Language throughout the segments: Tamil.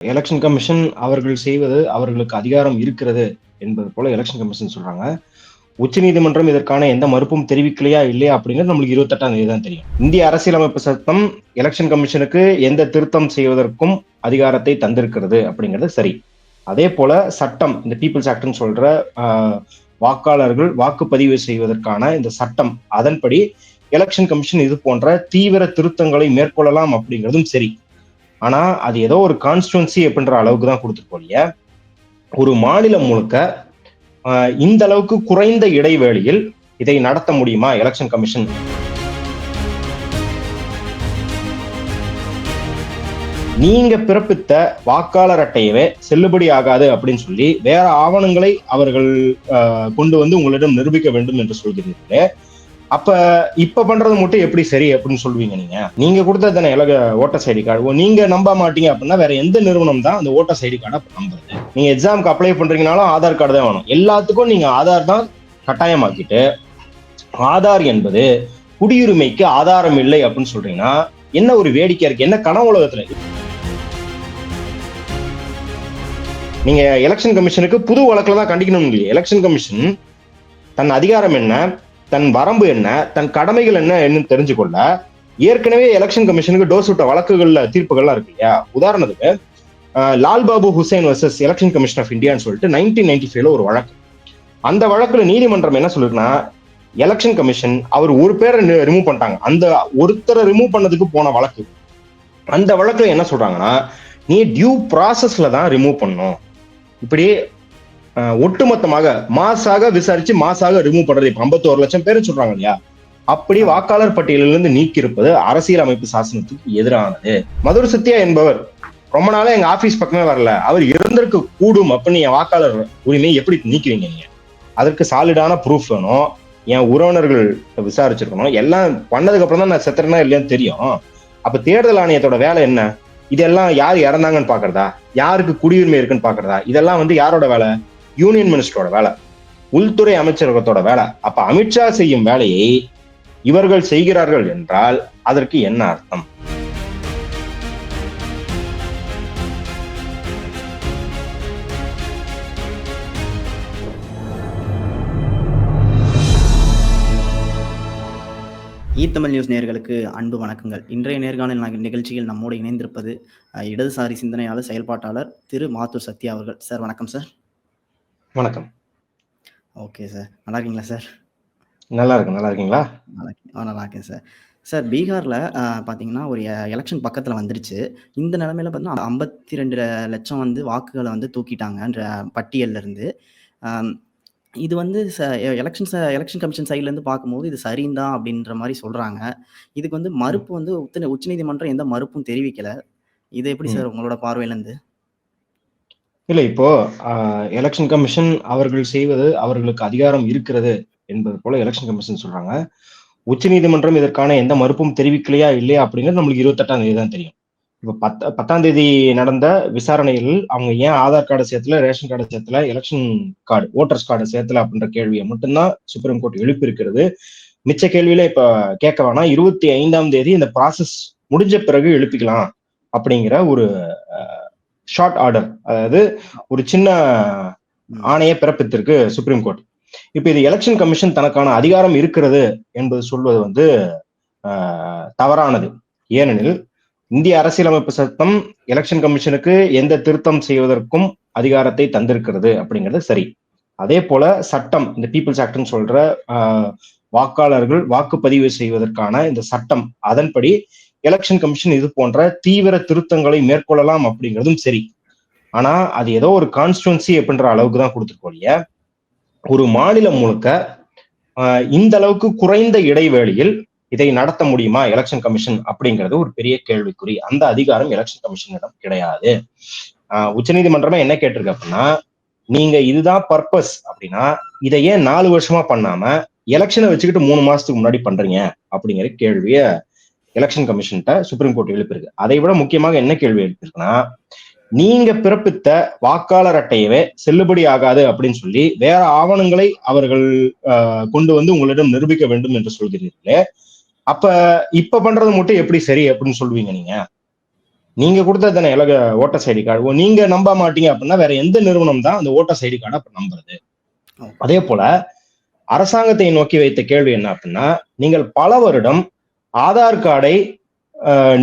எலெக்ஷன் கமிஷன் அவர்கள் செய்வது அவர்களுக்கு அதிகாரம் இருக்கிறது என்பது போல எலெக்ஷன் கமிஷன் சொல்றாங்க. உச்சநீதிமன்றம் இதற்கான எந்த மறுப்பும் தெரிவிக்கலையா இல்லையா அப்படிங்கிறது நம்மளுக்கு இருபத்தெட்டாம் தேதி தான் தெரியும். இந்திய அரசியலமைப்பு சட்டம் எலெக்ஷன் கமிஷனுக்கு எந்த திருத்தம் செய்வதற்கும் அதிகாரத்தை தந்திருக்கிறது அப்படிங்கிறது சரி. அதே போல சட்டம் இந்த பீப்புள்ஸ் ஆக்ட்னு சொல்ற ஆஹ், வாக்காளர்கள் வாக்குப்பதிவு செய்வதற்கான இந்த சட்டம் அதன்படி எலெக்ஷன் கமிஷன் இது போன்ற தீவிர திருத்தங்களை மேற்கொள்ளலாம் அப்படிங்கிறதும் சரி. ஆனா அது ஏதோ ஒரு கான்ஸ்டுவன்சி அப்படின்ற அளவுக்கு தான் கொடுத்துருக்கோம் இல்லையா? ஒரு மாநிலம் முழுக்க இந்த அளவுக்கு குறைந்த இடைவேளையில் இதை நடத்த முடியுமா? எலெக்ஷன் கமிஷன் நீங்க பிறப்பித்த வாக்காளர் அட்டையவே செல்லுபடி ஆகாது அப்படின்னு சொல்லி வேற ஆவணங்களை அவர்கள் கொண்டு வந்து உங்களிடம் நிரூபிக்க வேண்டும் என்று சொல்கிறீர்களே. அப்ப இப்ப பண்றது மட்டும் எப்படி சரி அப்படின்னு சொல்லுவீங்க நீங்க? நீங்க கொடுத்தது தானே எலக ஓட்டர்ஸ் ஐடி கார்டு நீங்க நம்ப மாட்டீங்க அப்படின்னா வேற எந்த நிறுவனம் தான் அந்த ஓட்டர்ஸ் ஐடி கார்டை நம்புறது? நீங்க எக்ஸாமுக்கு அப்ளை பண்றீங்கனாலும் ஆதார் கார்டு தான் வேணும். எல்லாத்துக்கும் நீங்க ஆதார் தான் கட்டாயமாக்கிட்டு ஆதார் என்பது குடியுரிமைக்கு ஆதாரம் இல்லை அப்படின்னு சொல்றீங்கன்னா என்ன ஒரு வேடிக்கை இருக்கு? என்ன கனவு உலகத்துல நீங்க எலெக்ஷன் கமிஷனுக்கு புது வழக்கில் தான் கண்டிக்கணும் இல்லையா. எலெக்ஷன் கமிஷன் தன் அதிகாரம் என்ன? தன் வரம்பு என்ன தன் கடமைகள் என்ன என்னன்னு தெரிஞ்சுக்கொள்ள ஏற்கனவே எலெக்ஷன் கமிஷனுக்கு டோஸ் விட்ட வழக்குகள்ல தீர்ப்புகள்லாம் இருக்கு இல்லையா? உதாரணத்துக்கு Lal Babu Hussain versus election commission of இந்தியான்னு சொல்லிட்டு நைன்டீன் நைன்டி ஃபைவ்ல ஒரு வழக்கு. அந்த வழக்குல நீதிமன்றம் என்ன சொல்லுதுன்னா எலெக்ஷன் கமிஷன் அவர் ஒரு பேரை ரிமூவ் பண்ணிட்டாங்க. அந்த ஒருத்தரை ரிமூவ் பண்ணதுக்கு போன வழக்கு. அந்த வழக்குல என்ன சொல்றாங்கன்னா நீ டியூ ப்ராசஸ்ல தான் ரிமூவ் பண்ணும் இப்படி ஒட்டுமொத்தமாக மாசாக விசாரிச்சு மாசாக ரிமூவ் பண்றது. இப்ப 51 லட்சம் பேர் சொல்றாங்க இல்லையா? அப்படி வாக்காளர் பட்டியலிலிருந்து நீக்கியிருப்பது அரசியல் அமைப்பு சாசனத்துக்கு எதிரானது. மதுர சத்யா என்பவர் ரொம்ப நாளா எங்க ஆபீஸ் பக்கமே வரல. அவர் இருந்திருக்க கூடும் அப்படின்னு என் வாக்காளர் உரிமையை எப்படி நீக்குவீங்க நீங்க? அதற்கு சாலிடான ப்ரூஃப் வேணும். என் உறவினர்கள் விசாரிச்சிருக்கணும். எல்லாம் பண்ணதுக்கு அப்புறம் தான் நான் செத்துறேன்னா இல்லையான்னு தெரியும். அப்ப தேர்தல் ஆணையத்தோட வேலை என்ன? இதெல்லாம் யார் இறந்தாங்கன்னு பாக்குறதா யாருக்கு குடியுரிமை இருக்குன்னு பாக்குறதா இதெல்லாம் வந்து யாரோட வேலை? யூனியன் மினிஸ்டரோட வேலை உள்துறை அமைச்சரகத்தோட வேலை. அப்ப அமித்ஷா செய்யும் வேலையை இவர்கள் செய்கிறார்கள் என்றால் அதற்கு என்ன அர்த்தம்? ஈத்தமிழ் நியூஸ் நேயர்களுக்கு அன்பு வணக்கங்கள். இன்றைய நேர்காணல் நிகழ்ச்சியில் நம்மோடு இணைந்திருப்பது இடதுசாரி சிந்தனையாளர் செயல்பாட்டாளர் திரு மாத்தூர் சத்யா அவர்கள். சார் வணக்கம் சார். வணக்கம். Okay sir. நல்லா இருக்கீங்களா சார்? நல்லா இருக்கு நல்லா இருக்கீங்களா நல்லா நல்லா இருக்கேன் சார். சார் பீகாரில் பார்த்தீங்கன்னா ஒரு எலெக்ஷன் பக்கத்தில் வந்துருச்சு. இந்த நிலமையில பார்த்தீங்கன்னா ஐம்பத்தி ரெண்டு லட்சம் வந்து வாக்குகளை வந்து தூக்கிட்டாங்கன்ற பட்டியல்ல இருந்து ஆம், இது வந்து எலெக்ஷன் எலெக்ஷன் கமிஷன் சைட்லேருந்து பார்க்கும்போது இது சரிந்தான் அப்படின்ற மாதிரி சொல்கிறாங்க இதுக்கு வந்து மறுப்பு வந்து உச்ச உச்சநீதிமன்றம் எந்த மறுப்பும் தெரிவிக்கல. இது எப்படி. சார் உங்களோட பார்வையிலேருந்து? இல்லை இப்போ எலெக்ஷன் கமிஷன் அவர்கள் செய்வது அவர்களுக்கு அதிகாரம் இருக்கிறது என்பது போல எலெக்ஷன் கமிஷன் சொல்றாங்க. உச்சநீதிமன்றம் இதற்கான எந்த மறுப்பும் தெரிவிக்கலையா இல்லையா அப்படிங்கிறது நம்மளுக்கு இருபத்தெட்டாம் தேதி தான் தெரியும். இப்போ பத்த பத்தாம் தேதி நடந்த விசாரணையில் அவங்க ஏன் ஆதார் கார்டை சேர்த்துல ரேஷன் கார்டை சேர்த்துல எலெக்ஷன் கார்டு ஓட்டர்ஸ் கார்டை சேர்த்துல அப்படின்ற கேள்வியை மட்டும்தான் சுப்ரீம் கோர்ட் எழுப்பியிருக்கிறது. மிச்ச கேள்வியில இப்ப கேட்க வேணாம். இருபத்தி ஐந்தாம் தேதி இந்த ப்ராசஸ் முடிஞ்ச பிறகு எழுப்பிக்கலாம் அப்படிங்கிற ஒரு ஷார்ட் ஆர்டர் அதாவது ஒரு சின்ன. ஆணையை பிறப்பித்திருக்கு சுப்ரீம் கோர்ட் இப்ப இது எலெக்ஷன் கமிஷன் தனக்கான அதிகாரம் இருக்கிறது என்பது சொல்வது வந்து தவறானது. ஏனெனில் இந்திய அரசியலமைப்பு சட்டம் எலெக்ஷன் கமிஷனுக்கு எந்த திருத்தம் செய்வதற்கும் அதிகாரத்தை தந்திருக்கிறது அப்படிங்கிறது சரி. அதே போல சட்டம் இந்த பீப்புள்ஸ் ஆக்ட்னு சொல்ற ஆஹ், வாக்காளர்கள் வாக்குப்பதிவு செய்வதற்கான இந்த சட்டம் அதன்படி எலெக்ஷன் கமிஷன் இது போன்ற தீவிர திருத்தங்களை மேற்கொள்ளலாம் அப்படிங்கிறதும் சரி. ஆனா அது ஏதோ ஒரு கான்ஸ்டுவன்சி அப்படின்ற அளவுக்கு தான் கொடுத்துருக்கோம் இல்லையா? ஒரு மாநிலம் முழுக்க இந்த அளவுக்கு குறைந்த இடைவேளையில் இதை நடத்த முடியுமா எலெக்ஷன் கமிஷன் அப்படிங்கிறது ஒரு பெரிய கேள்விக்குறி. அந்த அதிகாரம் எலெக்ஷன் கமிஷனிடம் கிடையாது. உச்சநீதிமன்றமே என்ன கேட்டிருக்கு அப்படின்னா நீங்க இதுதான் பர்பஸ் அப்படின்னா இதை ஏன் நாலு வருஷமா பண்ணாம எலெக்ஷனை வச்சுக்கிட்டு மூணு மாசத்துக்கு முன்னாடி பண்றீங்க அப்படிங்கிற கேள்வியை எலெக்ஷன் கமிஷன்ட்ட சுப்ரீம் கோர்ட் எழுப்பியிருக்கு. அதை விட முக்கியமாக என்ன கேள்வி எழுப்பியிருக்குன்னா நீங்க பிறப்பித்த வாக்காளர் அட்டையவே செல்லுபடி ஆகாது அப்படின்னு சொல்லி வேற ஆவணங்களை அவர்கள் கொண்டு வந்து உங்களிடம் நிரூபிக்க வேண்டும் என்று சொல்கிறீர்களே. அப்ப இப்ப பண்றது மட்டும் எப்படி சரி அப்படின்னு சொல்லுவீங்க நீங்க? நீங்க கொடுத்தது தானே எலக ஓட்டர்ஸ் ஐடி கார்டு. நீங்க நம்ப மாட்டீங்க அப்படின்னா வேற எந்த நிறுவனம் தான் அந்த ஓட்டர்ஸ் ஐடி கார்டை அப்ப நம்புறது? அதே போல அரசாங்கத்தை நோக்கி வைத்த கேள்வி என்ன அப்படின்னா நீங்கள் பல வருடம் ஆதார் கார்டை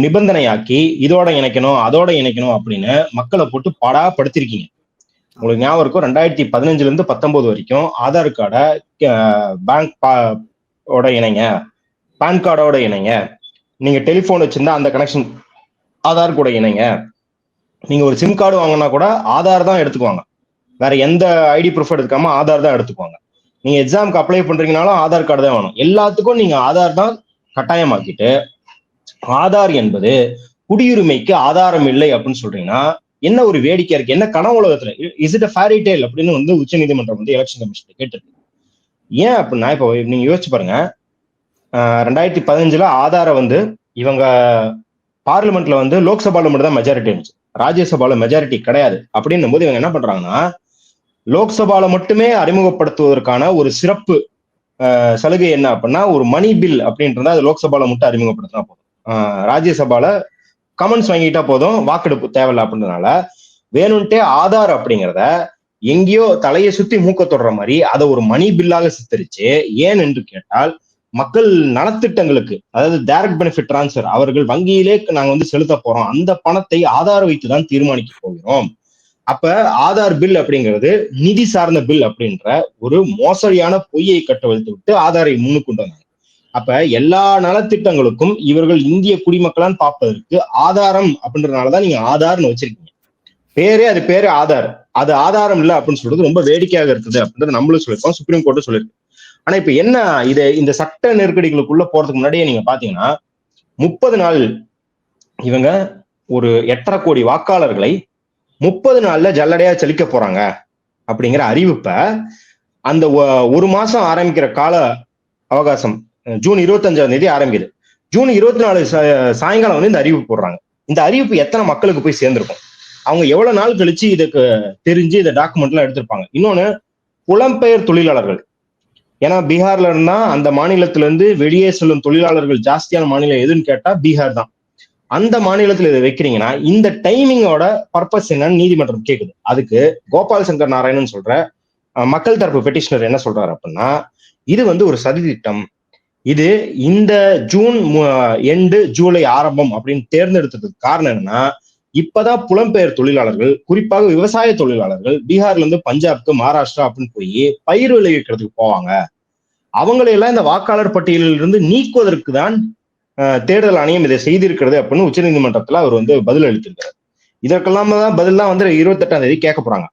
நிபந்தனையாக்கி இதோட இணைக்கணும் அதோட இணைக்கணும் அப்படின்னு மக்களை போட்டு பாடா படுத்திருக்கீங்க உங்களுக்கு ஞாபகம் இருக்கும் ரெண்டாயிரத்தி பதினஞ்சுல இருந்து பத்தொன்பது வரைக்கும் ஆதார் கார்டை பேங்க் ஓட இணைங்க. பேன் கார்டோட இணைங்க. நீங்க டெலிபோன் வச்சிருந்தா அந்த கனெக்ஷன் ஆதார் கூட இணைங்க. நீங்க ஒரு சிம் கார்டு வாங்கினா கூட ஆதார் தான் எடுத்துக்குவாங்க. வேற எந்த ஐடி ப்ரூஃப் எடுத்துக்காம ஆதார் தான் எடுத்துக்குவாங்க. நீங்க எக்ஸாமுக்கு அப்ளை பண்றீங்கனாலும் ஆதார் கார்டு தான் வேணும். எல்லாத்துக்கும் நீங்க ஆதார் தான் கட்டாயமாக்கிட்டு ஆதார் என்பது குடியுரிமைக்கு ஆதாரம் இல்லை அப்படின்னு சொல்றீங்கன்னா என்ன ஒரு வேடிக்கை இருக்கு? என்ன கனவு உலகத்துல? இஸ் இட் ஃபேரி டேல் அப்படின்னு வந்து உச்சநீதிமன்றம் வந்து எலெக்ஷன் கமிஷன் கேட்டிருக்கு. ஏன் அப்படின்னா இப்போ நீங்க யோசிச்சு பாருங்க. ரெண்டாயிரத்தி பதினஞ்சுல ஆதார வந்து இவங்க பார்லிமெண்ட்ல வந்து லோக்சபால மட்டும் தான் மெஜாரிட்டி இருந்துச்சு. ராஜ்யசபால மெஜாரிட்டி கிடையாது. அப்படின்னும் போது இவங்க என்ன பண்றாங்கன்னா லோக்சபால மட்டுமே அறிமுகப்படுத்துவதற்கான ஒரு சிறப்பு சலுகை என்ன அப்படின்னா ஒரு மணி பில் அப்படின்றத அது லோக்சபால மட்டும் அறிமுகப்படுத்தினா போதும். ராஜ்யசபால கமெண்ட்ஸ் வாங்கிட்டா போதும் வாக்கெடுப்பு தேவையில்லை அப்படின்றதுனால வேணும்ட்டே ஆதார் அப்படிங்கிறத எங்கேயோ தலையை சுத்தி மூக்க தொடுற மாதிரி அதை ஒரு மணி பில்லாக சித்தரிச்சு ஏன் என்று கேட்டால் மக்கள் நலத்திட்டங்களுக்கு அதாவது டைரக்ட் பெனிஃபிட் டிரான்ஸ்ஃபர் அவர்கள் வங்கியிலே நாங்க வந்து செலுத்த போறோம். அந்த பணத்தை ஆதார வைத்து தான் தீர்மானிக்க போகிறோம். அப்ப ஆதார் பில் அப்படிங்கிறது நிதி சார்ந்த பில் அப்படின்ற ஒரு மோசடியான பொய்யை கட்டவிழ்த்து விட்டு ஆதாரை முன்னுக்கு கொண்டு வந்தாங்க. அப்ப எல்லா நலத்திட்டங்களுக்கும் இவர்கள் இந்திய குடிமக்களான்னு பார்ப்பதற்கு ஆதாரம் அப்படின்றனாலதான் நீங்க ஆதார்னு வச்சிருக்கீங்க. பேரே அது பேரு ஆதார். அது ஆதாரம் இல்லை அப்படின்னு சொல்றது ரொம்ப வேடிக்கையாக இருக்குது அப்படின்றது நம்மளும் சொல்லியிருக்கோம் சுப்ரீம் கோர்ட்டும் சொல்லியிருக்கு. ஆனா இப்ப என்ன இது இந்த சட்ட நெருக்கடிகளுக்குள்ள போறதுக்கு முன்னாடியே நீங்க பாத்தீங்கன்னா முப்பது நாள் இவங்க ஒரு எட்டரை கோடி வாக்காளர்களை முப்பது நாள்ல ஜல்லடையா செழிக்க போறாங்க அப்படிங்கிற அறிவிப்ப அந்த ஒ- ஒரு மாசம் ஆரம்பிக்கிற கால அவகாசம் ஜூன் இருபத்தஞ்சாம் தேதி ஆரம்பிக்குது. ஜூன் இருபத்தி நாலு சா- சாயங்காலம் வந்து இந்த அறிவிப்பு போடுறாங்க. இந்த அறிவிப்பு எத்தனை மக்களுக்கு போய் சேர்ந்திருக்கும்? அவங்க எவ்வளவு நாள் கழிச்சு இதுக்கு தெரிஞ்சு இந்த டாக்குமெண்ட் எல்லாம் எடுத்திருப்பாங்க? இன்னொன்னு புலம்பெயர் தொழிலாளர்கள். ஏன்னா பீகார்ல இருந்தா அந்த மாநிலத்திலிருந்து வெளியே செல்லும் தொழிலாளர்கள் ஜாஸ்தியான மாநிலம் எதுன்னு கேட்டா பீகார் தான். அந்த மாநிலத்தில் இதை வைக்கிறீங்கன்னா இந்த டைமிங்கோட பர்பஸ் என்னன்னு நீதிமன்றம் கேக்குது. அதுக்கு கோபால் சங்கர் நாராயணன் சொல்ற அஹ், மக்கள் தரப்பு பெட்டிஷனர் என்ன சொல்றாரு அப்படின்னா இது வந்து ஒரு சதி திட்டம். இது இந்த ஜூன் எண்டு ஜூலை ஆரம்பம் அப்படின்னு தேர்ந்தெடுத்ததுக்கு காரணம் என்னன்னா இப்பதான் புலம்பெயர் தொழிலாளர்கள் குறிப்பாக விவசாய தொழிலாளர்கள் பீகார்ல இருந்து பஞ்சாப்க்கு மகாராஷ்டிரா அப்படின்னு போய் பயிர் விளைவிக்கிறதுக்கு போவாங்க. அவங்களையெல்லாம் இந்த வாக்காளர் பட்டியலில் இருந்து நீக்குவதற்கு தான் அஹ், ஆணையம் இதை செய்திருக்கிறது அப்படின்னு உச்சநீதிமன்றத்துல அவர் வந்து பதில் அளித்திருக்காரு இதற்கெல்லாம் தான் பதிலாம் வந்து இருபத்தெட்டாம் தேதி கேட்க போறாங்க.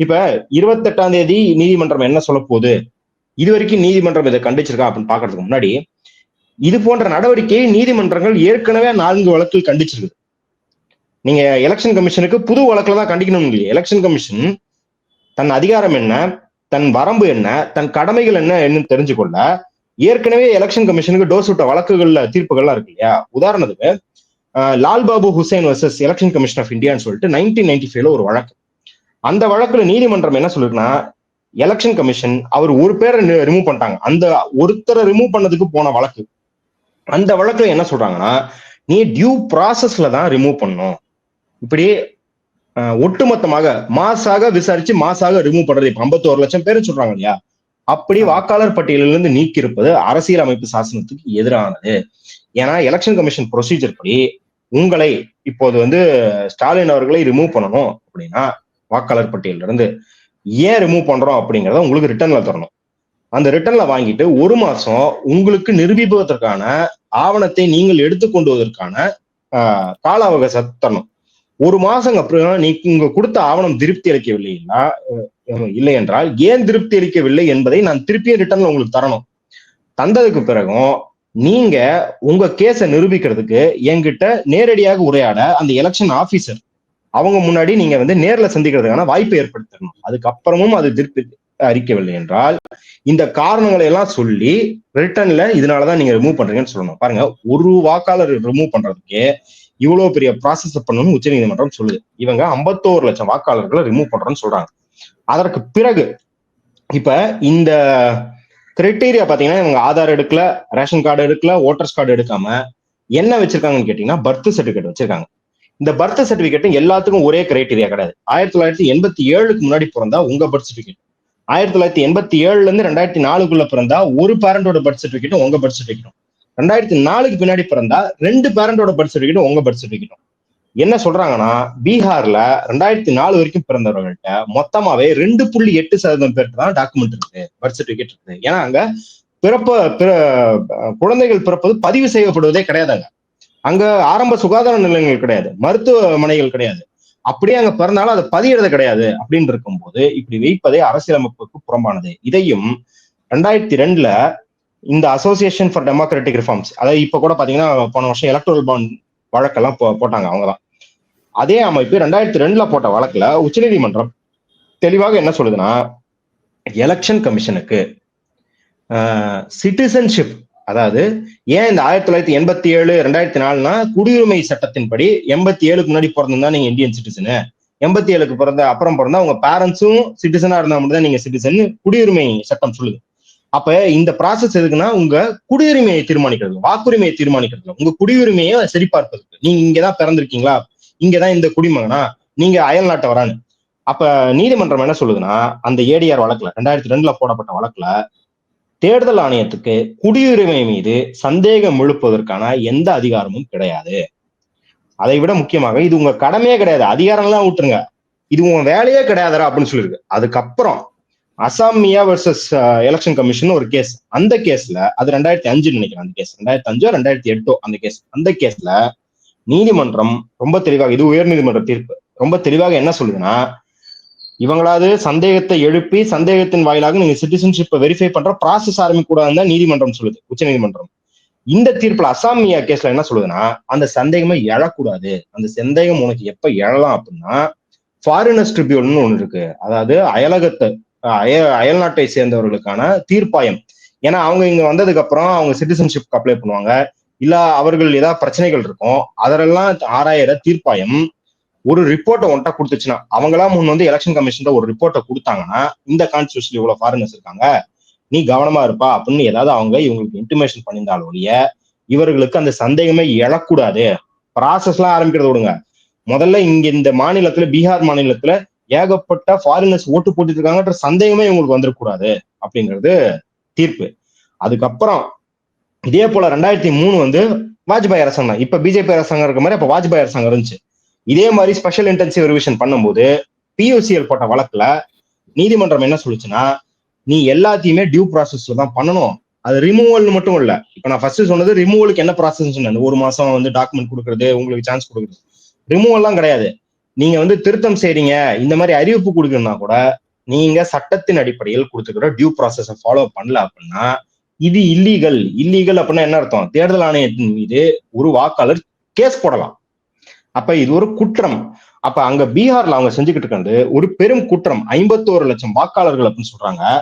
இப்ப இருபத்தெட்டாம் தேதி நீதிமன்றம் என்ன சொல்ல போகுது? இது வரைக்கும் நீதிமன்றம் இதை கண்டிச்சிருக்கா அப்படின்னு பாக்குறதுக்கு முன்னாடி இது போன்ற நடவடிக்கையை நீதிமன்றங்கள் ஏற்கனவே நான்கு வழக்கில் கண்டிச்சிருக்கு நீங்க எலெக்ஷன் கமிஷனுக்கு புது வழக்குல தான் கண்டிக்கணும் இல்லையா. எலெக்ஷன் கமிஷன் தன் அதிகாரம் என்ன தன் வரம்பு என்ன தன் கடமைகள் என்ன என்னன்னு தெரிஞ்சுக்கொள்ள ஏற்கனவே எலெக்ஷன் கமிஷனுக்கு டோஸ் விட்ட வழக்குகள்ல தீர்ப்புகள்லாம் இருக்கு இல்லையா? உதாரணத்துக்கு Lal Babu Hussain versus election commission of இந்தியான்னு சொல்லிட்டு நைன்டீன் நைன்டி ஃபைவ்ல ஒரு வழக்கு. அந்த வழக்குல நீதிமன்றம் என்ன சொல்லிருக்குன்னா எலெக்ஷன் கமிஷன் அவர் ஒரு பேரை ரிமூவ் பண்ணிட்டாங்க. அந்த ஒருத்தரை ரிமூவ் பண்ணதுக்கு போன வழக்கு. அந்த வழக்குல என்ன சொல்றாங்கன்னா நீ டியூ ப்ராசஸ்ல தான் ரிமூவ் பண்ணும் இப்படி ஒட்டுமொத்தமாக மாசாக விசாரிச்சு மாசாக ரிமூவ் பண்றது. இப்ப ஐம்பத்தோரு லட்சம் பேர் சொல்றாங்க இல்லையா? அப்படி வாக்காளர் பட்டியலிலிருந்து நீக்கி இருப்பது அரசியல் அமைப்பு சாசனத்துக்கு எதிரானது. ஏன்னா எலெக்ஷன் கமிஷன் ப்ரொசீஜர் படி உங்களை இப்போது வந்து ஸ்டாலின் அவர்களை ரிமூவ் பண்ணணும் அப்படின்னா வாக்காளர் பட்டியலில் இருந்து ஏன் ரிமூவ் பண்றோம் அப்படிங்கறத உங்களுக்கு ரிட்டர்ன்ல தரணும். அந்த ரிட்டர்ன்ல வாங்கிட்டு ஒரு மாசம் உங்களுக்கு நிரூபிப்பதற்கான ஆவணத்தை நீங்கள் எடுத்துக்கொண்டு வருவதற்கான கால அவகாசம் தரணும். ஒரு மாசம் அப்புறம் நீங்க கொடுத்த ஆவணம் திருப்தி அளிக்கவில்லை அஹ், இல்லை என்றால் ஏன் திருப்தி அளிக்கவில்லை என்பதை நான் திருப்பியும் ரிட்டர்ன்ல உங்களுக்கு தரணும். தந்ததுக்கு பிறகும் நீங்க உங்க கேஸை நிரூபிக்கிறதுக்கு என்கிட்ட நேரடியாக உரையாட அந்த எலெக்ஷன் ஆபீசர் அவங்க முன்னாடி நீங்க வந்து நேர்ல சந்திக்கிறதுக்கான வாய்ப்பை ஏற்படுத்தணும். அதுக்கப்புறமும் அது திருப்பி அறிக்கவில்லை என்றால் இந்த காரணங்களை எல்லாம் சொல்லி ரிட்டர்ன்ல இதனாலதான் நீங்க ரிமூவ் பண்றீங்கன்னு சொல்லணும். பாருங்க ஒரு வாக்காளர் ரிமூவ் பண்றதுக்கு இவ்வளவு பெரிய ப்ராசஸ் பண்ணணும்னு உச்சநீதிமன்றம் சொல்லுது. இவங்க 51 லட்சம் வாக்காளர்களை ரிமூவ் பண்றோம்னு சொல்றாங்க. அதற்கு பிறகு இப்ப இந்த கிரைட்டீரியா பாத்தீங்கன்னா இவங்க ஆதார் எடுக்கல ரேஷன் கார்டு எடுக்கல ஓட்டர்ஸ் கார்டு எடுக்காம என்ன வச்சிருக்காங்கன்னு கேட்டீங்கன்னா பர்த் சர்டிபிகேட் வச்சிருக்காங்க. இந்த பர்த் சர்டிபிகேட் எல்லாத்துக்கும் ஒரே கிரைட்டீரியா கிடையாது. ஆயிரத்தி தொள்ளாயிரத்தி எண்பத்தி ஏழுக்கு முன்னாடி பிறந்தா உங்க பர்த் சர்டிபிகேட் ஆயிரத்தி தொள்ளாயிரத்தி எண்பத்தி ஏழுல இருந்து ரெண்டாயிரத்தி நாலுக்குள்ள பிறந்தா ஒரு பேரண்டோட பர்த் சர்டிபிகேட்டும் உங்க பர்த் சர்டிபிகேட்டும் ரெண்டாயிரத்தி நாலுக்கு பின்னாடி பிறந்தா ரெண்டு பேரண்டோட பர்த் சர்டிபிகேட்டும் உங்க பர்த் சர்டிபிகேட்டும் என்ன சொல்றாங்கன்னா பீகார்ல ரெண்டாயிரத்தி நாலு வரைக்கும் பிறந்தவர்கள்ட்ட மொத்தமாவே ரெண்டு புள்ளி எட்டு சதவீதம் பேர்ட்டு தான் டாக்குமெண்ட் இருக்கு பர்த் சர்டிபிகேட் இருக்கு. ஏன்னா அங்க பிறப்ப பிற குழந்தைகள் பிறப்பது பதிவு செய்யப்படுவதே கிடையாதுங்க. அங்க ஆரம்ப சுகாதார நிலையங்கள் கிடையாது மருத்துவமனைகள் கிடையாது. அப்படியே அங்க பிறந்தாலும் அதை பதியறது கிடையாது அப்படின்னு இருக்கும்போது இப்படி வைப்பதே அரசியலமைப்புக்கு புறம்பானது. இதையும் ரெண்டாயிரத்தி ரெண்டுல இந்த அசோசியேஷன் ஃபார் டெமோக்ராட்டிக் ரிஃபார்ம்ஸ் அதாவது இப்ப கூட பாத்தீங்கன்னா போன வருஷம் எலக்ட்ரல் பாண்ட் வழக்கெல்லாம் போ- போட்டாங்க அவங்கதான். அதே அமைப்பு ரெண்டாயிரத்தி ரெண்டுல போட்ட வழக்குல உச்சநீதிமன்றம் தெளிவாக என்ன சொல்லுதுன்னா எலெக்ஷன் கமிஷனுக்கு சிட்டிசன்ஷிப் அதாவது ஏன் இந்த ஆயிரத்தி தொள்ளாயிரத்தி எண்பத்தி ஏழு ரெண்டாயிரத்தி நாலுனா குடியுரிமை சட்டத்தின்படி எண்பத்தி ஏழுக்கு முன்னாடி பிறந்திருந்தா நீங்க இந்தியன் சிட்டிசனு எண்பத்தி ஏழுக்கு பிறந்த அப்புறம் பிறந்தா உங்க பேரண்ட்ஸும் சிட்டிசனா இருந்தா மட்டும் தான் நீங்க சிட்டிசன் குடியுரிமை சட்டம் சொல்லுது. அப்ப இந்த ப்ராசஸ் எதுக்குன்னா உங்க குடியுரிமையை தீர்மானிக்கிறது வாக்குரிமையை தீர்மானிக்கிறது. உங்க குடியுரிமையை சரிபார்ப்பதற்கு. நீங்க இங்கதான் பிறந்திருக்கீங்களா? இங்கதான் இந்த குடிமகனா? நீங்க அயல் நாட்டை வரான்னு அப்ப நீதிமன்றம் என்ன சொல்லுதுன்னா அந்த ஏடிஆர் வழக்குல ரெண்டாயிரத்தி ரெண்டுல போடப்பட்ட வழக்குல தேர்தல் ஆணையத்துக்கு குடியுரிமை மீது சந்தேகம் எழுப்புவதற்கான எந்த அதிகாரமும் கிடையாது. அதை விட முக்கியமாக இது உங்க கடமையே கிடையாது. அதிகாரம்லாம் விட்டுருங்க இது உங்க வேலையே கிடையாதுரா அப்படின்னு சொல்லியிருக்கு அதுக்கப்புறம் அசாமியா வர்சஸ் எலெக்ஷன் கமிஷன் ஒரு கேஸ் அந்த கேஸ்ல அது ரெண்டாயிரத்தி அஞ்சுன்னு நினைக்கிறேன் அந்த கேஸ் ரெண்டாயிரத்தி அஞ்சோ ரெண்டாயிரத்தி எட்டோ அந்த கேஸ் அந்த கேஸ்ல நீதிமன்றம் ரொம்ப தெளிவாக இது உயர் நீதிமன்ற தீர்ப்பு ரொம்ப தெளிவாக என்ன சொல்லுதுன்னா இவங்களாவது சந்தேகத்தை எழுப்பி சந்தேகத்தின் வாயிலாக நீங்க சிட்டிசன்ஷிப்பை வெரிஃபை பண்ற ப்ராசஸ் ஆரம்பிக்க தான் நீதிமன்றம் சொல்லுது உச்ச நீதிமன்றம். இந்த தீர்ப்புல அசாமியா கேஸ்ல என்ன சொல்லுதுன்னா அந்த சந்தேகமே எழக்கூடாது. அந்த சந்தேகம் உனக்கு எப்ப எழலாம் அப்படின்னா ஃபாரினர்ஸ் ட்ரிபியூனல்னு ஒண்ணு இருக்கு. அதாவது அயலகத்தை அய அயல் நாட்டை சேர்ந்தவர்களுக்கான தீர்ப்பாயம். ஏன்னா அவங்க இங்க வந்ததுக்கு அப்புறம் அவங்க சிட்டிசன்ஷிப் அப்ளை பண்ணுவாங்க. இல்ல அவர்கள் ஏதாவது பிரச்சனைகள் இருக்கும் அதெல்லாம் ஆராயிற தீர்ப்பாயம் ஒரு ரிப்போர்ட்டை ஒன்ட்டா கொடுத்துச்சுன்னா அவங்களாம் முன் வந்து எலெக்ஷன் கமிஷன் ஒரு ரிப்போர்ட்டை கொடுத்தாங்கன்னா இந்த கான்ஸ்டியூஷன் இவ்வளவு ஃபாரினர்ஸ் இருக்காங்க நீ கவனமா இருப்பா அப்படின்னு ஏதாவது அவங்க இவங்களுக்கு இன்டிமேஷன் பண்ணியிருந்தாலும் ஒழிய இவர்களுக்கு அந்த சந்தேகமே எழக்கூடாது. ப்ராசஸ் எல்லாம் ஆரம்பிக்கிறத விடுங்க. முதல்ல இங்க இந்த மாநிலத்துல பீகார் மாநிலத்துல ஏகப்பட்ட ஃபாரினர்ஸ் ஓட்டு போட்டுட்டு இருக்காங்கன்ற சந்தேகமே இவங்களுக்கு வந்துடக்கூடாது அப்படிங்கிறது தீர்ப்பு. அதுக்கப்புறம் இதே போல ரெண்டாயிரத்தி மூணு வந்து வாஜ்பாய் அரசாங்கம் தான். இப்ப பிஜேபி அரசாங்கம் இருக்க மாதிரி அப்ப வாஜ்பாய் அரசாங்கம் இருந்துச்சு. இதே மாதிரி ஸ்பெஷல் இன்டென்சிவ் ரிவிஷன் பண்ணும்போது பியூசிஎல் போட்ட வழக்குல நீதிமன்றம் என்ன சொல்லுச்சுன்னா நீ எல்லாத்தையுமே டியூ ப்ராசஸ்ல தான் பண்ணணும். அது ரிமூவல் மட்டும் இல்ல. இப்ப நான் ஃபர்ஸ்ட் சொன்னது ரிமூவலுக்கு என்ன ப்ராசஸ் சொன்னேன். ஒரு மாசம் வந்து டாக்குமெண்ட் கொடுக்கறது உங்களுக்கு சான்ஸ் கொடுக்குறது. ரிமூவல்லாம் கிடையாது. நீங்க வந்து திருத்தம் செய்றீங்க. இந்த மாதிரி அறிவிப்பு கொடுக்கணும்னா கூட நீங்க சட்டத்தின் அடிப்படையில் கொடுத்துக்கிற டியூ ப்ராசஸை ஃபாலோ பண்ணல அப்படின்னா இது இல்லீகல் இல்லீகல் அப்படின்னா என்ன அர்த்தம்? தேர்தல் ஆணையத்தின் மீது ஒரு வாக்காளர் கேஸ் போடலாம். அப்ப இது ஒரு குற்றம். அப்ப அங்க பீகார்ல அவங்க செஞ்சுக்கிட்டு இருக்கிறது ஒரு பெரும் குற்றம். ஐம்பத்தோரு லட்சம் வாக்காளர்கள் அப்படின்னு சொல்றாங்க.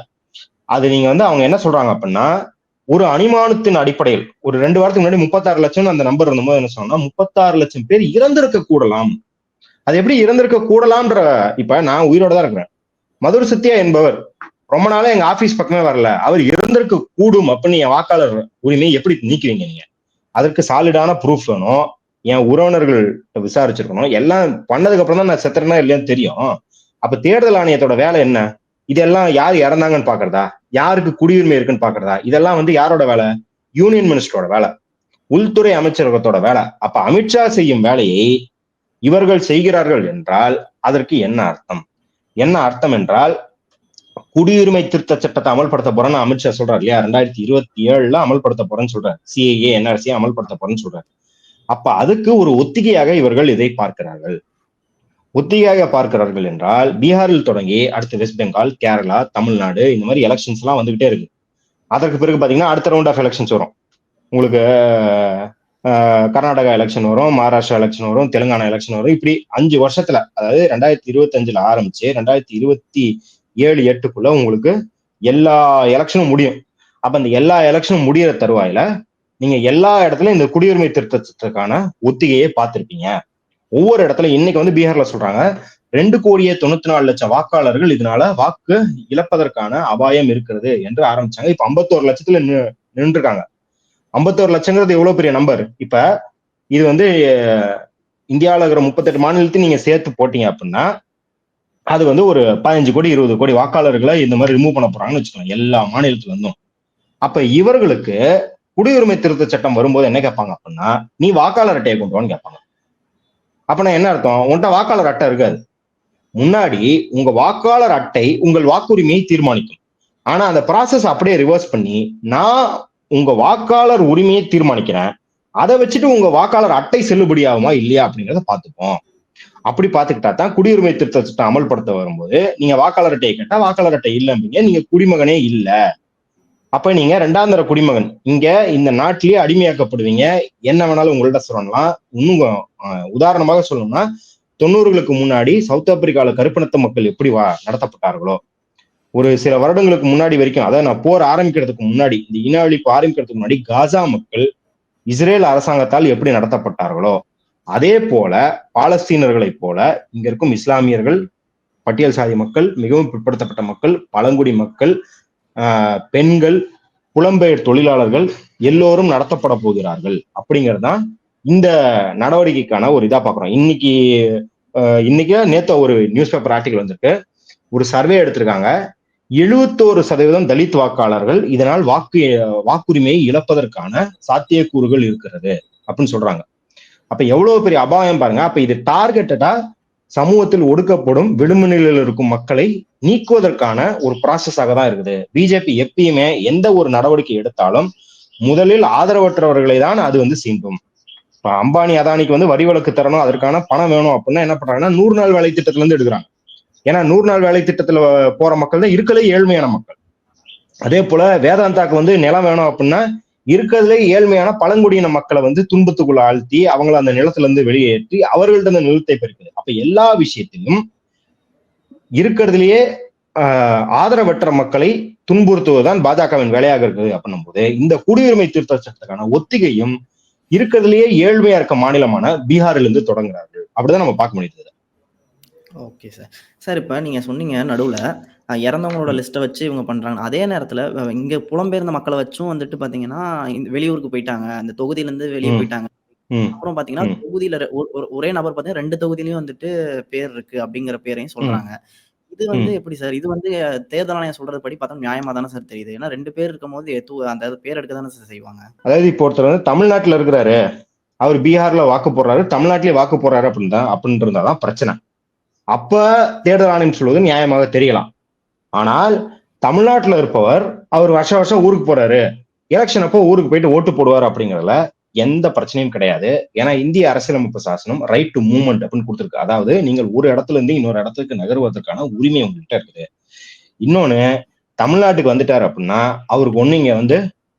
அது நீங்க வந்து அவங்க என்ன சொல்றாங்க அப்படின்னா ஒரு அனுமானத்தின் அடிப்படையில் ஒரு ரெண்டு வாரத்துக்கு முன்னாடி முப்பத்தாறு லட்சம் அந்த நம்பர் இருந்தபோது என்ன சொன்னா முப்பத்தாறு லட்சம் பேர் இறந்திருக்க கூடலாம். அது எப்படி இறந்திருக்க கூடலாம்ன்ற இப்ப நான் உயிரோட தான் இருக்கிறேன். மதுர் சத்யா என்பவர் ரொம்ப நாளா எங்க ஆபீஸ் பக்கமே வரல. அவர் இறந்திருக்க கூடும் அப்படின்னு என் வாக்காளர் உரிமையை எப்படி நீக்குவீங்க நீங்க? அதற்கு சாலிடான ப்ரூஃப் வேணும். என் உறவினர்கள் விசாரிச்சிருக்கணும். எல்லாம் பண்ணதுக்கு அப்புறம் தான் நான் செத்துறேன்னா இல்லையான்னு தெரியும். அப்ப தேர்தல் ஆணையத்தோட வேலை என்ன? இதெல்லாம் யார் இறந்தாங்கன்னு பாக்குறதா? யாருக்கு குடியுரிமை இருக்குன்னு பாக்குறதா? இதெல்லாம் வந்து யாரோட வேலை? யூனியன் மினிஸ்டரோட வேலை. உள்துறை அமைச்சரகத்தோட வேலை. அப்ப அமித்ஷா செய்யும் வேலையை இவர்கள் செய்கிறார்கள் என்றால் அதற்கு என்ன அர்த்தம்? என்ன அர்த்தம் என்றால் குடியுரிமை திருத்த சட்டத்தை அமல்படுத்த போறேன்னு அமித்ஷா சொல்றாரு இல்லையா? ரெண்டாயிரத்தி இருபத்தி ஏழுல அமல்படுத்த போறேன்னு சொல்றாரு. சிஏஏ என்ஆர்சி அமல்படுத்த போறேன்னு சொல்றாரு. அப்ப அதுக்கு ஒரு ஒத்திகையாக இவர்கள் இதை பார்க்கிறார்கள். ஒத்திகையாக பார்க்கிறார்கள் என்றால் பீகாரில் தொடங்கி அடுத்து வெஸ்ட் பெங்கால் கேரளா தமிழ்நாடு இந்த மாதிரி எலெக்ஷன்ஸ் எல்லாம் வந்துகிட்டே இருக்கு. அதற்கு பிறகு பாத்தீங்கன்னா அடுத்த ரவுண்ட் ஆஃப் எலெக்ஷன்ஸ் வரும். உங்களுக்கு கர்நாடகா எலெக்ஷன் வரும் மகாராஷ்டிரா எலெக்ஷன் வரும் தெலுங்கானா எலெக்ஷன் வரும். இப்படி அஞ்சு வருஷத்துல அதாவது ரெண்டாயிரத்தி இருபத்தி அஞ்சுல ஆரம்பிச்சு ரெண்டாயிரத்தி இருபத்தி ஏழு எட்டுக்குள்ள உங்களுக்கு எல்லா எலெக்ஷனும் முடியும். அப்ப அந்த எல்லா எலெக்ஷனும் முடியிற தருவாயில நீங்க எல்லா இடத்துலயும் இந்த குடியுரிமை திருத்தத்துக்கான ஒத்திகையை பார்த்திருப்பீங்க. ஒவ்வொரு இடத்துல இன்னைக்கு வந்து பீகார்ல சொல்றாங்க ரெண்டு கோடியே தொண்ணூத்தி நாலு லட்சம் வாக்காளர்கள் இதனால வாக்கு இழப்பதற்கான அபாயம் இருக்கிறது என்று ஆரம்பிச்சாங்க. இப்ப ஐம்பத்தோரு லட்சத்துல நின்றுருக்காங்க. ஐம்பத்தோரு லட்சங்கிறது எவ்வளவு பெரிய நம்பர் இப்ப இது வந்து இந்தியாவில் இருக்கிற முப்பத்தெட்டு மாநிலத்தையும் நீங்க சேர்த்து போட்டீங்க அப்படின்னா அது வந்து ஒரு பதினஞ்சு கோடி இருபது கோடி வாக்காளர்களை இந்த மாதிரி ரிமூவ் பண்ண போறாங்கன்னு வச்சுக்கலாம் எல்லா மாநிலத்துல இருந்தும். அப்ப இவர்களுக்கு குடியுரிமை திருத்த சட்டம் வரும்போது என்ன கேட்பாங்க அப்படின்னா நீ வாக்காளர் அட்டையை கொண்டு வான்னு கேட்பாங்க. அப்ப நான் என்ன அர்த்தம்? உன்கிட்ட வாக்காளர் அட்டை இருக்காது. முன்னாடி உங்க வாக்காளர் அட்டை உங்கள் வாக்குரிமையை தீர்மானிக்கும். ஆனா அந்த ப்ராசஸ் அப்படியே ரிவர்ஸ் பண்ணி நான் உங்க வாக்காளர் உரிமையை தீர்மானிக்கிறேன். அதை வச்சுட்டு உங்க வாக்காளர் அட்டை செல்லுபடியாகுமா இல்லையா அப்படிங்கிறத பார்த்துப்போம். அப்படி பாத்துக்கிட்டா தான் குடியுரிமை திருத்த சட்டம் அமல்படுத்த வரும்போது நீங்க வாக்காளர் அட்டையை கேட்டா வாக்காளர் அட்டை இல்லைம்பீங்க நீங்க குடிமகனே இல்ல. அப்ப நீங்க ரெண்டாம் தர குடிமகன் இங்க இந்த நாட்டிலேயே அடிமையாக்கப்படுவீங்க. என்ன வேணாலும் உங்கள்ட்ட சொல்லலாம். இன்னும் உதாரணமாக சொல்லணும்னா தொண்ணூறுகளுக்கு முன்னாடி சவுத் ஆப்பிரிக்கால கருப்பினத்த மக்கள் எப்படி வா நடத்தப்பட்டார்களோ? ஒரு சில வருடங்களுக்கு முன்னாடி வரைக்கும் அதாவது நான் போர் ஆரம்பிக்கிறதுக்கு முன்னாடி இந்த இன அழிப்பு ஆரம்பிக்கிறதுக்கு முன்னாடி காசா மக்கள் இஸ்ரேல் அரசாங்கத்தால் எப்படி நடத்தப்பட்டார்களோ அதே போல பாலஸ்தீனர்களைப் போல இங்க இருக்கும் இஸ்லாமியர்கள் பட்டியல் சாதி மக்கள் மிகவும் பிற்படுத்தப்பட்ட மக்கள் பழங்குடி மக்கள் பெண்கள் புலம்பெயர் தொழிலாளர்கள் எல்லோரும் நடத்தப்பட போகிறார்கள். அப்படிங்கிறது தான் இந்த நடவடிக்கைக்கான ஒரு இதா பாக்குறோம். இன்னைக்கு இன்னைக்கு நேத்த ஒரு நியூஸ் பேப்பர் ஆர்டிகல் வந்திருக்கு. ஒரு சர்வே எடுத்திருக்காங்க. எழுபத்தோரு சதவீதம் தலித் வாக்காளர்கள் இதனால் வாக்கு வாக்குரிமையை இழப்பதற்கான சாத்தியக்கூறுகள் இருக்கிறது அப்படின்னு சொல்றாங்க. அப்ப எவ்வளவு பெரிய அபாயம் பாருங்க. அப்ப இது டார்கெட்டடா சமூகத்தில் ஒடுக்கப்படும் விளிம்பு நிலையில் இருக்கும் மக்களை நீக்குவதற்கான ஒரு ப்ராசஸாக தான் இருக்குது. பிஜேபி எப்பயுமே எந்த ஒரு நடவடிக்கை எடுத்தாலும் முதலில் ஆதரவற்றவர்களை தான் அது வந்து சீண்டும். இப்ப அம்பானி அதானிக்கு வந்து வரி விலக்கு தரணும் அதற்கான பணம் வேணும் அப்படின்னா என்ன பண்றாங்கன்னா நூறு நாள் வேலை திட்டத்துல இருந்து எடுக்கிறாங்க. ஏன்னா நூறு நாள் வேலை திட்டத்துல போற மக்கள் தான் இருக்கலே ஏழ்மையான மக்கள். அதே போல வேதாந்தாக்கு வந்து நிலம் வேணும் அப்படின்னா இருக்கிறதுலே ஏழ்மையான பழங்குடியின மக்களை வந்து துன்பத்துக்குள்ள ஆழ்த்தி அவங்கள அந்த நிலத்துல இருந்து வெளியேற்றி அவர்கள்ட்ட அந்த நிலத்தை பெருக்குது அப்ப எல்லா விஷயத்திலும் இருக்கிறதுலயே ஆஹ் ஆதரவற்ற மக்களை துன்புறுத்துவதுதான் பாஜகவின் வேலையாக இருக்குது அப்படின்னும் போது இந்த குடியுரிமை திருத்த சட்டத்துக்கான ஒத்திகையும் இருக்கிறதுலயே ஏழ்மையா இருக்க மாநிலமான பீகாரில் இருந்து தொடங்குறார்கள். அப்படிதான் நம்ம பார்க்க முடியுது ஓகே சார். சார் இப்ப நீங்க சொன்னீங்க நடுவுல இறந்தவங்களோட லிஸ்ட்டை வச்சு இவங்க பண்ணுறாங்க அதே நேரத்தில் இங்கே புலம்பெயர்ந்த மக்களை வச்சும் வந்துட்டு பார்த்தீங்கன்னா இந்த வெளியூருக்கு போயிட்டாங்க. அந்த தொகுதியிலேருந்து வெளியே. போயிட்டாங்க. அப்புறம் பார்த்தீங்கன்னா ம். தொகுதியில் ஒரே நபர் பார்த்தீங்கன்னா ரெண்டு தொகுதியிலையும் வந்துட்டு பேர் இருக்கு அப்படிங்கிற பேரையும் சொல்றாங்க. இது வந்து எப்படி சார்? இது வந்து தேர்தல் ஆணையம் சொல்றது படி பார்த்தா நியாயமா தானே சார் தெரியுது? ஏன்னா ரெண்டு பேர் இருக்கும் போது எத்து- அந்த பேர் எடுக்க தானே சார் செய்வாங்க. அதாவது இப்போ ஒருத்தர் வந்து தமிழ்நாட்டுல இருக்கிறாரு. அவர் பீகார்ல வாக்கு போடுறாரு. தமிழ்நாட்டிலேயே வாக்கு போடுறாரு அப்படின்னு தான் அப்படின்னு இருந்தாதான் பிரச்சனை. அப்ப தேர்தல் ஆணையம் சொல்வது நியாயமாக தெரியலாம். ஆனால் தமிழ்நாட்டில் இருப்பவர் அவர் வருஷம் வருஷம் ஊருக்கு போறாரு. எலெக்ஷன் அப்போ ஊருக்கு போயிட்டு ஓட்டு போடுவார் அப்படிங்கறதுல எந்த பிரச்சனையும் கிடையாது. ஏன்னா இந்திய அரசியலமைப்பு சாசனம் ரைட் டு மூவ்மெண்ட் அப்படின்னு கொடுத்துருக்கு. அதாவது நீங்கள் ஒரு இடத்துல இருந்து இன்னொரு இடத்துக்கு நகர்வதற்கான உரிமை உங்கள்கிட்ட இருக்குது. இன்னொன்னு தமிழ்நாட்டுக்கு வந்துட்டார் அப்படின்னா அவருக்கு ஒண்ணு இங்க வந்து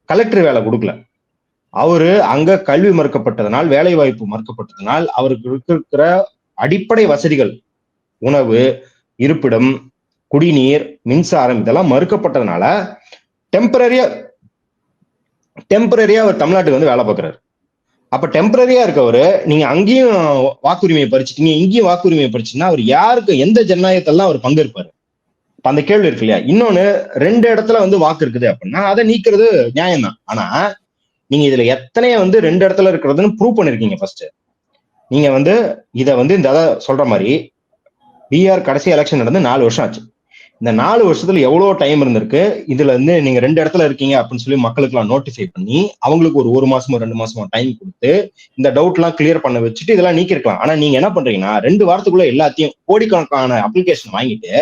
கலெக்டர் வேலை கொடுக்கல. அவரு அங்க கல்வி மறுக்கப்பட்டதனால் வேலை வாய்ப்பு மறுக்கப்பட்டதனால் அவருக்கு இருக்கிற அடிப்படை வசதிகள் உணவு இருப்பிடம் குடிநீர் மின்சாரம் இதெல்லாம் மறுக்கப்பட்டதுனால டெம்பரரியா டெம்பரரியா அவர் தமிழ்நாட்டுக்கு வந்து வேலை பார்க்குறாரு. அப்ப டெம்பரரியா இருக்கவரு நீங்க அங்கேயும் வாக்குரிமையை பறிச்சிட்டீங்க இங்கேயும் வாக்குரிமையை பறிச்சுன்னா அவர் யாருக்கு எந்த ஜனநாயகத்தெல்லாம் அவர் பங்கேற்பாரு? இப்ப அந்த கேள்வி இருக்கு இல்லையா? இன்னொன்னு ரெண்டு இடத்துல வந்து வாக்கு இருக்குது அப்படின்னா அதை நீக்கிறது நியாயம்தான். ஆனா நீங்க இதுல எத்தனைய வந்து ரெண்டு இடத்துல இருக்கிறதுன்னு ப்ரூவ் பண்ணிருக்கீங்க ஃபர்ஸ்ட் நீங்க வந்து இதை வந்து இந்த அதான் சொல்ற மாதிரி பிஆர் கடைசி எலெக்ஷன் நடந்து நாலு வருஷம் ஆச்சு. இந்த நாலு வருஷத்துல எவ்வளவு டைம் இருந்திருக்கு. இதுல இருந்து நீங்க ரெண்டு இடத்துல இருக்கீங்க அப்படின்னு சொல்லி மக்களுக்கு எல்லாம் நோட்டிஃபை பண்ணி அவங்களுக்கு ஒரு ஒரு மாசமோ ரெண்டு மாசமோ டைம் கொடுத்து இந்த டவுட் எல்லாம் கிளியர் பண்ண வச்சுட்டு இதெல்லாம் நீக்கிருக்கலாம் ஆனா நீங்க என்ன பண்றீங்கன்னா ரெண்டு வாரத்துக்குள்ள எல்லாத்தையும் கோடிக்கணக்கான அப்ளிகேஷன் வாங்கிட்டு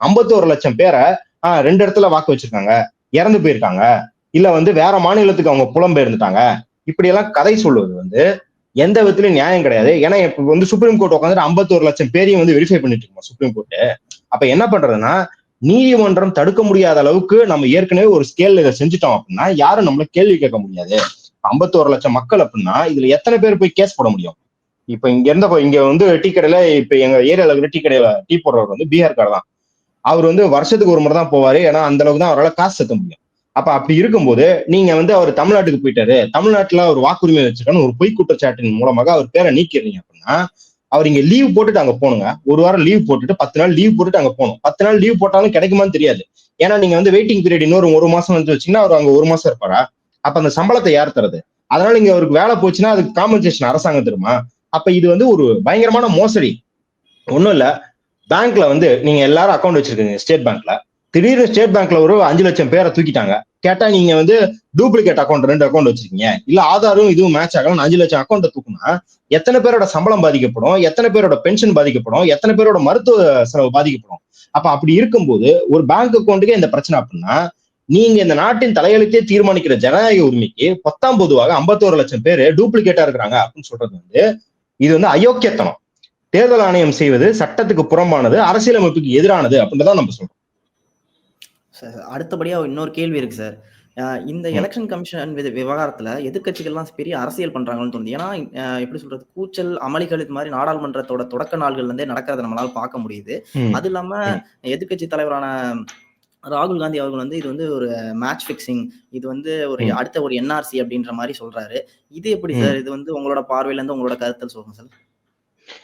ஐம்பத்தோரு லட்சம் பேரை ஆஹ் ரெண்டு இடத்துல வாக்கு வச்சிருக்காங்க. இறந்து போயிருக்காங்க. இல்ல வந்து வேற மாநிலத்துக்கு அவங்க புலம்பெயர்ந்துட்டாங்க. இப்படி எல்லாம் கதை சொல்லுவது வந்து எந்த விதத்திலயும் நியாயம் கிடையாது. ஏன்னா இப்ப வந்து சுப்ரீம் கோர்ட் உட்காந்துட்டு ஐம்பத்தோரு லட்சம் பேரையும் வந்து வெரிஃபை பண்ணிட்டு இருக்கோம் சுப்ரீம் கோர்ட் அப்ப என்ன பண்றதுன்னா நீதிமன்றம் தடுக்க முடியாத அளவுக்கு நம்ம ஏற்கனவே ஒரு ஸ்கேல் இதை செஞ்சுட்டோம் அப்படின்னா யாரும் நம்மள கேள்வி கேட்க முடியாது. ஐம்பத்தோரு லட்சம் மக்கள் அப்படின்னா இதுல எத்தனை பேர் போய் கேஸ் போட முடியும்? இப்ப இங்க இருந்த இங்க வந்து டீ கடையில இப்ப எங்க ஏரியால இருக்கிற டீ கடையில டீ போடுறவர் வந்து பீகார்கார் தான். அவர் வந்து வருஷத்துக்கு ஒரு முறை தான் போவாரு. ஏன்னா அந்த அளவுக்கு தான் அவரால் காசு சேர்த்த முடியும். அப்ப அப்படி இருக்கும்போது நீங்க வந்து அவர் தமிழ்நாட்டுக்கு போயிட்டாரு. தமிழ்நாட்டுல ஒரு வாக்குரிமை வச்சிருக்கான்னு ஒரு பொய் குற்றச்சாட்டின் மூலமாக அவர் பேரை நீக்கிறீங்க அப்படின்னா அவர் இங்க லீவ் போட்டுட்டு அங்க போகணுங்க. ஒரு வாரம் லீவ் போட்டுட்டு பத்து நாள் லீவ் போட்டுட்டு அங்க போகணும். பத்து நாள் லீவ் போட்டாலும் கிடைக்குமான்னு தெரியாது. ஏன்னா நீங்க வந்து வெயிட்டிங் பீரியட் இன்னொரு ஒரு மாசம் வந்து வச்சீங்கன்னா அவர் அங்க ஒரு மாசம் இருப்பாரா? அப்ப அந்த சம்பளத்தை யார் தருது அதனால இங்க அவருக்கு வேலை போச்சுன்னா அதுக்கு காம்பன்சேஷன் அரசாங்கம் தருமா? அப்ப இது வந்து ஒரு பயங்கரமான மோசடி. ஒண்ணும் இல்ல. பேங்க்ல வந்து நீங்க எல்லாரும் அக்கௌண்ட் வச்சிருக்கீங்க ஸ்டேட் பேங்க்ல திடீர்னு ஸ்டேட் பேங்க்ல ஒரு அஞ்சு லட்சம் பேரை தூக்கிட்டாங்க. கேட்டா நீங்க வந்து டூப்ளிகேட் அக்கௌண்ட் ரெண்டு அக்கௌண்ட் வச்சிருக்கீங்க. இல்ல ஆதாரும் இதுவும் மேட்ச் ஆகலாம் அஞ்சு லட்சம் அக்கௌண்ட் தூக்குனா எத்தனை பேரோட சம்பளம் பாதிக்கப்படும்? எத்தனை பேரோட பென்ஷன் பாதிக்கப்படும்? எத்தனை பேரோட மருத்துவ செலவு பாதிக்கப்படும்? அப்ப அப்படி இருக்கும்போது ஒரு பேங்க் அக்கௌண்ட்டுக்கே இந்த பிரச்சனை அப்படின்னா நீங்க இந்த நாட்டின் தலையெழுத்தே தீர்மானிக்கிற ஜனநாயக உரிமைக்கு பத்தாம் பொதுவாக ஐம்பத்தோரு லட்சம் பேர் டூப்ளிகேட்டா இருக்கிறாங்க அப்படின்னு சொல்றது வந்து இது வந்து அயோக்கியத்தனம். தேர்தல் ஆணையம் செய்வது சட்டத்துக்கு புறம்பானது அரசியலமைப்புக்கு எதிரானது அப்படின்றத நம்ம சொல்றோம். சார் அடுத்தபடியா இன்னொரு கேள்வி இருக்கு சார் இந்த. எலெக்ஷன் கமிஷன் வித- விவகாரத்துல எதிர்க்கட்சிகள்லாம் பெரிய அரசியல் பண்றாங்கன்னு தோணுது ஏன்னா எப்படி சொல்றது கூச்சல் அமளிகள் இது மாதிரி நாடாளுமன்றத்தோட தொடக்க நாள்கள்ல இருந்தே நடக்கிறத நம்மளால பார்க்க முடியுது. அது இல்லாம ம். எதிர்க்கட்சி தலைவரான ராகுல் காந்தி அவர்கள் வந்து இது வந்து ஒரு மேட்ச் ஃபிக்சிங் இது வந்து ஒரு. அடுத்த ஒரு என்ஆர்சி அப்படின்ற மாதிரி சொல்றாரு இது எப்படி. சார் இது வந்து உங்களோட பார்வையில இருந்து உங்களோட கருத்தில் சொல்லுங்க சார்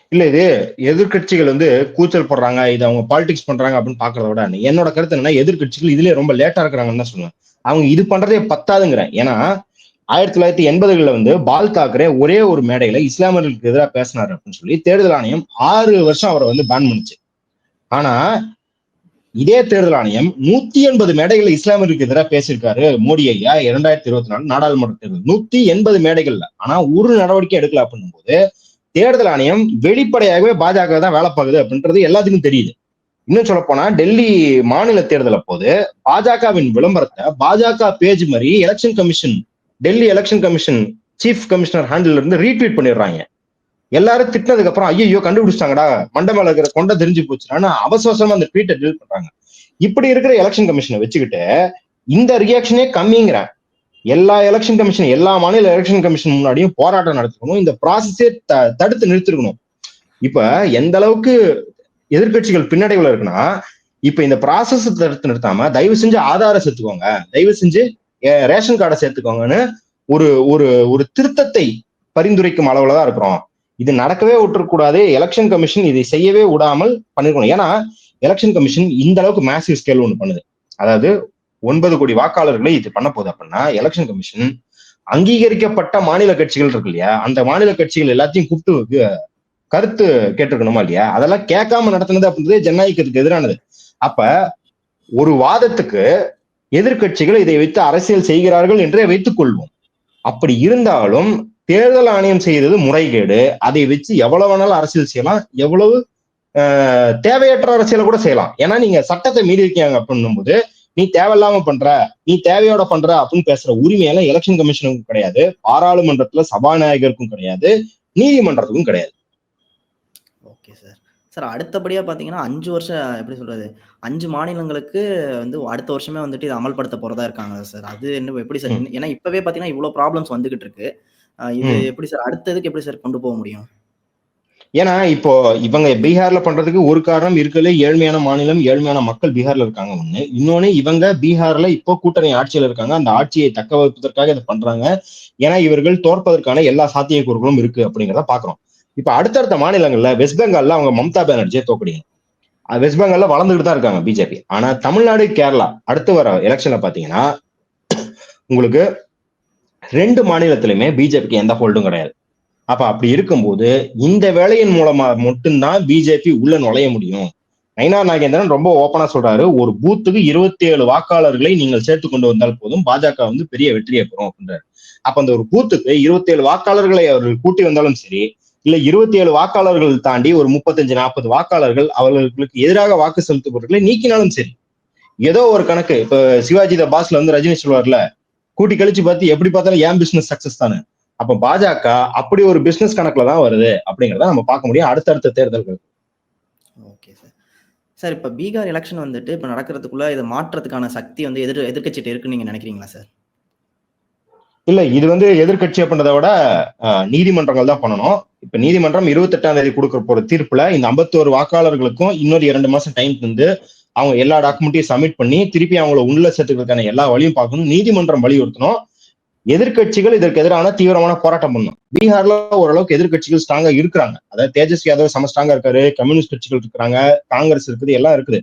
இல்ல இது எதிர்க்கட்சிகள் வந்து கூச்சல் போடுறாங்க இது அவங்க பாலிடிக்ஸ் பண்றாங்க அப்படின்னு பாக்குறத விட என்னோட கருத்து என்னன்னா எதிர்கட்சிகள் இதுலயே ரொம்ப லேட்டா இருக்கிறாங்கன்னு தான் சொல்லுவேன். அவங்க இது பண்றதே பத்தாதுங்கிறேன். ஏன்னா ஆயிரத்தி தொள்ளாயிரத்தி எண்பதுகளில் வந்து பால் தாக்கரே ஒரே ஒரு மேடையில இஸ்லாமியர்களுக்கு எதிராக பேசினாரு அப்படின்னு சொல்லி தேர்தல் ஆணையம் ஆறு வருஷம் அவரை வந்து பேன் பண்ணுச்சு. ஆனா இதே தேர்தல் ஆணையம் நூத்தி எண்பது மேடைகள்ல இஸ்லாமியர்களுக்கு எதிராக பேசியிருக்காரு மோடி ஐயா இரண்டாயிரத்தி இருபத்தி நாலு நாடாளுமன்ற தேர்தல். நூத்தி எண்பது மேடைகள்ல. ஆனா ஒரு நடவடிக்கை எடுக்கல அப்படின்னும் போது தேர்தல் ஆணையம் வெளிப்படையாகவே பாஜக தான் வேலை பார்க்குது அப்படின்றது எல்லாத்துக்கும் தெரியுது. இன்னும் சொல்ல போனா டெல்லி மாநில தேர்தல் அப்போது பாஜகவின் விளம்பரத்தை பாஜக பேஜ் மாதிரி election commission Delhi election commission chief commissioner handle இருந்து ரீட்வீட் பண்ணிடுறாங்க. எல்லாரும் திட்டினதுக்கு அப்புறம் ஐயோ கண்டுபிடிச்சிட்டாங்கடா. மண்டை மேல இருக்கிற கொண்ட தெரிஞ்சு போச்சுன்னா அவசரமா அந்த ட்வீட்டை டெலிட் பண்றாங்க. இப்படி இருக்கிற எலெக்ஷன் கமிஷனை வச்சுக்கிட்டு இந்த ரியாக்ஷனே கம்மிங்கிறேன் எல்லா எலெக்ஷன் கமிஷன் எல்லா மாநில எலெக்ஷன் கமிஷன் முன்னாடியும் போராட்டம் நடத்திருக்கணும். இந்த ப்ராசஸே தடுத்து நிறுத்திருக்கணும். இப்ப எந்த அளவுக்கு எதிர்கட்சிகள் பின்னடைவுல இருக்குன்னா இப்ப இந்த ப்ராசஸ் தடுத்து நிறுத்தாம தயவு செஞ்சு ஆதாரம் சேர்த்துக்கோங்க. தயவு செஞ்சு ரேஷன் கார்டை சேர்த்துக்கோங்கன்னு ஒரு ஒரு ஒரு திருத்தத்தை பரிந்துரைக்கும் அளவுல தான் இருக்கிறோம். இது நடக்கவே விட்டுறக்கூடாது. எலெக்ஷன் கமிஷன் இதை செய்யவே விடாமல் பண்ணிருக்கணும். ஏன்னா எலெக்ஷன் கமிஷன் இந்த அளவுக்கு மேசிவ் ஸ்கேல் ஒன்று பண்ணுது. அதாவது ஒன்பது கோடி வாக்காளர்களை இது பண்ண போகுது அப்படின்னா எலெக்ஷன் கமிஷன் அங்கீகரிக்கப்பட்ட மாநில கட்சிகள் இருக்கு இல்லையா? அந்த மாநில கட்சிகள் எல்லாத்தையும் கூப்பிட்டு கருத்து கேட்டிருக்கணுமா இல்லையா? அதெல்லாம் கேட்காம நடத்தினது அப்படின்றது ஜனநாயகத்துக்கு எதிரானது. அப்ப ஒரு வாதத்துக்கு எதிர்க்கட்சிகள் இதை வைத்து அரசியல் செய்கிறார்கள் என்றே வைத்துக் கொள்வோம். அப்படி இருந்தாலும் தேர்தல் ஆணையம் செய்தது முறைகேடு. அதை வச்சு எவ்வளவு வேணாலும் அரசியல் செய்யலாம். எவ்வளவு ஆஹ், தேவையற்ற அரசியலை கூட செய்யலாம். ஏன்னா நீங்க சட்டத்தை மீறி இருக்கீங்க அப்படின்னும் போது நீ தேவையில்லாம பண்ற நீ தேவையோட பண்ற அப்படின்னு பேசுற உரிமையெல்லாம் எலெக்ஷன் கமிஷனுக்கும் கிடையாது பாராளுமன்றத்துல சபாநாயகருக்கும் கிடையாது நீதிமன்றத்துக்கும் கிடையாது. ஓகே சார் சார் அடுத்தபடியா பாத்தீங்கன்னா அஞ்சு வருஷம் எப்படி சொல்றது அஞ்சு மாநிலங்களுக்கு வந்து அடுத்த வருஷமே வந்துட்டு இதை அமல்படுத்த போறதா இருக்காங்க சார் அது என்ன எப்படி சார். ஏன்னா இப்பவே பாத்தீங்கன்னா இவ்வளவு ப்ராப்ளம்ஸ் வந்துகிட்டு இருக்கு. இது. எப்படி சார் அடுத்ததுக்கு எப்படி சார் கொண்டு போக முடியும்? ஏன்னா இப்போ இவங்க பீகார்ல பண்றதுக்கு ஒரு காரணம் இருக்கல ஏழ்மையான மாநிலம் ஏழ்மையான மக்கள் பீகார்ல இருக்காங்க ஒண்ணு. இன்னொன்னு இவங்க பீகார்ல இப்போ கூட்டணி ஆட்சியில இருக்காங்க. அந்த ஆட்சியை தக்க வைப்பதற்காக இதை பண்றாங்க. ஏன்னா இவர்கள் தோற்பதற்கான எல்லா சாத்தியக்கூறுகளும் இருக்கு அப்படிங்கிறத பாக்குறோம். இப்ப அடுத்தடுத்த மாநிலங்கள்ல வெஸ்ட் பெங்கால்ல அவங்க மம்தா பானர்ஜியை தோக்கடிங்க வெஸ்ட் பெங்கால்ல வளர்ந்துகிட்டு தான் இருக்காங்க பிஜேபி. ஆனா தமிழ்நாடு கேரளா அடுத்து வர எலெக்ஷன்ல பாத்தீங்கன்னா உங்களுக்கு ரெண்டு மாநிலத்திலுமே பிஜேபிக்கு எந்த ஹோல்டும் கிடையாது. அப்ப அப்படி இருக்கும்போது இந்த வேலையின் மூலமா மட்டும்தான் பிஜேபி உள்ள நுழைய முடியும். நயினார் நாகேந்திரன் ரொம்ப ஓப்பனா சொல்றாரு ஒரு பூத்துக்கு இருபத்தி ஏழு வாக்காளர்களை நீங்கள் சேர்த்து கொண்டு வந்தால் போதும் பாஜக வந்து பெரிய வெற்றியை பெறும் அப்படின்றாரு. அப்ப அந்த ஒரு பூத்துக்கு இருபத்தி ஏழு வாக்காளர்களை அவர்கள் கூட்டி வந்தாலும் சரி இல்ல இருபத்தி ஏழு வாக்காளர்கள் தாண்டி ஒரு முப்பத்தஞ்சு நாற்பது வாக்காளர்கள் அவர்களுக்கு எதிராக வாக்கு செலுத்துபவர்களை நீக்கினாலும் சரி ஏதோ ஒரு கணக்கு இப்ப சிவாஜி த பாஸ்ல வந்து ரஜினி சொல்வார்ல கூட்டி கழிச்சு பார்த்து எப்படி பார்த்தாலும் ஏன் பிசினஸ் சக்சஸ் தானே. அப்ப பாஜக அப்படி ஒரு பிசினஸ் கணக்குல தான் வருது அப்படிங்கறத நம்ம பார்க்க முடியும். அடுத்தடுத்த தேர்தல்கள். ஓகே சார் சார் இப்ப பீகார் எலெக்ஷன் வந்துட்டு இப்ப நடக்கிறதுக்குள்ள இதை மாற்றத்துக்கான சக்தி வந்து எதிர் எதிர்க்கட்சிட்டு இருக்குன்னு நீங்க நினைக்கிறீங்களா சார் இல்ல இது வந்து எதிர்க்கட்சி அப்படின்றத விட நீதிமன்றங்கள் தான் பண்ணணும். இப்ப நீதிமன்றம் இருபத்தெட்டாம் தேதி கொடுக்க போற தீர்ப்புல இந்த 51 வாக்காளர்களுக்கும் இன்னொரு இரண்டு மாசம் டைம் வந்து அவங்க எல்லா டாக்குமெண்ட்டையும் சப்மிட் பண்ணி திருப்பி அவங்கள உள்ள சேர்த்துக்கிறதுக்கான எல்லா வழியும் பார்க்கணும். நீதிமன்றம் வலியுறுத்தணும். எதிர்க்கட்சிகள் இதற்கு எதிரான தீவிரமான போராட்டம் பண்ணும். பீகார்ல ஓரளவுக்கு எதிர்க்கட்சிகள் ஸ்ட்ராங்கா இருக்கிறாங்க. அதாவது தேஜஸ்வி யாதவ் சம ஸ்ட்ராங்கா இருக்காரு கம்யூனிஸ்ட் கட்சிகள் இருக்கிறாங்க காங்கிரஸ் இருக்குது எல்லாம் இருக்குது.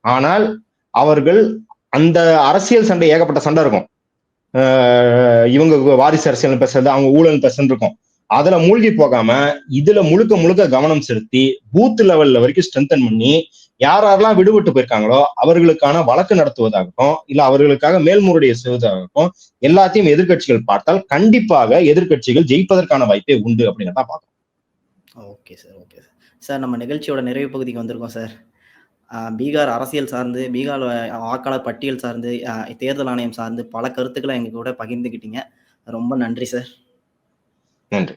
ஆனால் அவர்கள் அந்த அரசியல் சண்டை ஏகப்பட்ட சண்டை இருக்கும். ஆஹ் இவங்க வாரிசு அரசியல் பேசுறது அவங்க ஊழல் பேசுறது இருக்கும். அதுல மூழ்கி போகாம இதுல முழுக்க முழுக்க கவனம் செலுத்தி பூத் லெவல்ல வரைக்கும் ஸ்ட்ரென்தன் பண்ணி யார் யாரெல்லாம் விடுபட்டு போயிருக்காங்களோ அவர்களுக்கான வழக்கு நடத்துவதாகட்டும் இல்ல அவர்களுக்காக மேல்முறையீடு செய்வதாகட்டும் எல்லாத்தையும் எதிர்க்கட்சிகள் பார்த்தால் கண்டிப்பாக எதிர்க்கட்சிகள் ஜெயிப்பதற்கான வாய்ப்பே உண்டு அப்படிங்கிறத பார்க்கணும் okay sir okay sir. Sir நம்ம நிகழ்ச்சியோட நிறைவு பகுதிக்கு வந்திருக்கோம் சார். பீகார் அரசியல் சார்ந்து பீகார் வாக்காளர் பட்டியல் சார்ந்து தேர்தல் ஆணையம் சார்ந்து பல கருத்துக்களை எங்க கூட பகிர்ந்துக்கிட்டீங்க ரொம்ப நன்றி சார். நன்றி.